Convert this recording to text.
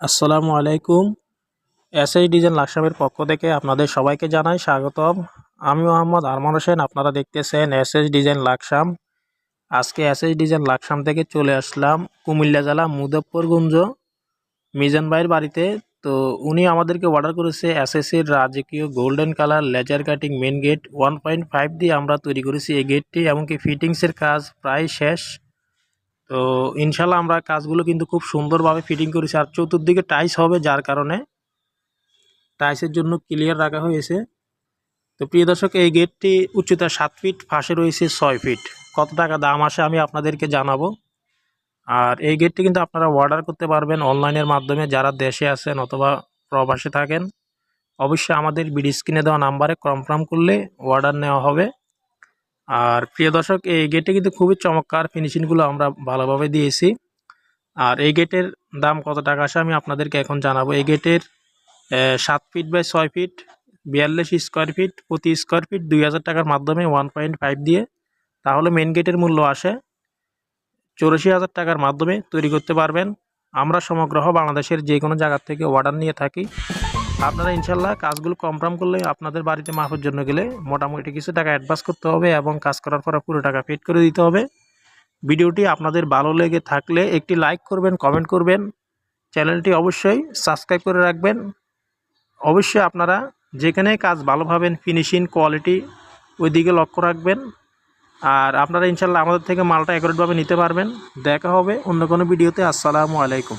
আসসালামু আলাইকুম। SS design লাকসামের পক্ষ থেকে আপনাদের সবাইকে জানাই স্বাগতম। আমি মোহাম্মদ আরমান হোসেন, আপনারা দেখতেছেন এসএস ডিজাইন লাকসাম। আজকে এসএস ডিজাইন লাকসাম থেকে চলে আসলাম কুমিল্লা জেলা মুজফ্ফরগঞ্জ মিজান ভাইয়ের বাড়িতে। তো উনি আমাদেরকে অর্ডার করেছে এসএসসির রাজকীয় golden colour laser cutting main gate one point five দিয়ে আমরা তৈরি করেছি। এই গেটটি এমনকি ফিটিংসের কাজ প্রায় শেষ। তো ইনশাল্লাহ আমরা কাজগুলো কিন্তু খুব সুন্দরভাবে ফিটিং করেছি। আর চতুর্দিকে টাইস হবে যার কারণে টাইসের জন্য ক্লিয়ার রাখা হয়েছে। তো প্রিয় দর্শক, এই গেটটি উচ্চতা সাত ফিট ফাঁসে রয়েছে ছয় ফিট কত টাকা দাম আসে আমি আপনাদেরকে জানাব। আর এই গেটটি কিন্তু আপনারা অর্ডার করতে পারবেন অনলাইনের মাধ্যমে। যারা দেশে আছেন অথবা প্রবাসে থাকেন, অবশ্যই আমাদের বিডি স্ক্রিনে দেওয়া নাম্বারে কনফার্ম করলে অর্ডার নেওয়া হবে। আর প্রিয় দর্শক, এই গেটে কিন্তু খুবই চমৎকার ফিনিশিংগুলো আমরা ভালোভাবে দিয়েছি। আর এই গেটের দাম কত টাকা আসে আমি আপনাদেরকে এখন জানাব। এই গেটের সাত ফিট বাই ছয় ফিট বিয়াল্লিশ স্কোয়ার ফিট প্রতি স্কোয়ার ফিট দুই হাজার টাকার মাধ্যমে ওয়ান পয়েন্ট ফাইভ দিয়ে তাহলে মেন গেটের মূল্য আসে চৌরাশি হাজার টাকার মাধ্যমে তৈরি করতে পারবেন। আমরা সমগ্র বাংলাদেশের যে কোনো জায়গার থেকে অর্ডার নিয়ে থাকি। আপনারা ইনশাল্লাহ কাজগুলো কনফার্ম করলে আপনাদের বাড়িতে মাপের জন্য গেলে মোটামুটি কিছু টাকা অ্যাডভান্স করতে হবে এবং কাজ করার পর পুরো টাকা ফিট করে দিতে হবে। ভিডিওটি আপনাদের ভালো লেগে থাকলে একটি লাইক করবেন কমেন্ট করবেন। চ্যানেলটি অবশ্যই সাবস্ক্রাইব করে রাখবেন। অবশ্যই আপনারা যেখানে কাজ ভালো পাবেন ফিনিশিং কোয়ালিটি ওই দিকে লক্ষ্য রাখবেন। আর আপনারা ইনশাল্লাহ আমাদের থেকে মালটা অ্যাকুরেটভাবে নিতে পারবেন। দেখা হবে অন্য কোনো ভিডিওতে। আসসালামু আলাইকুম।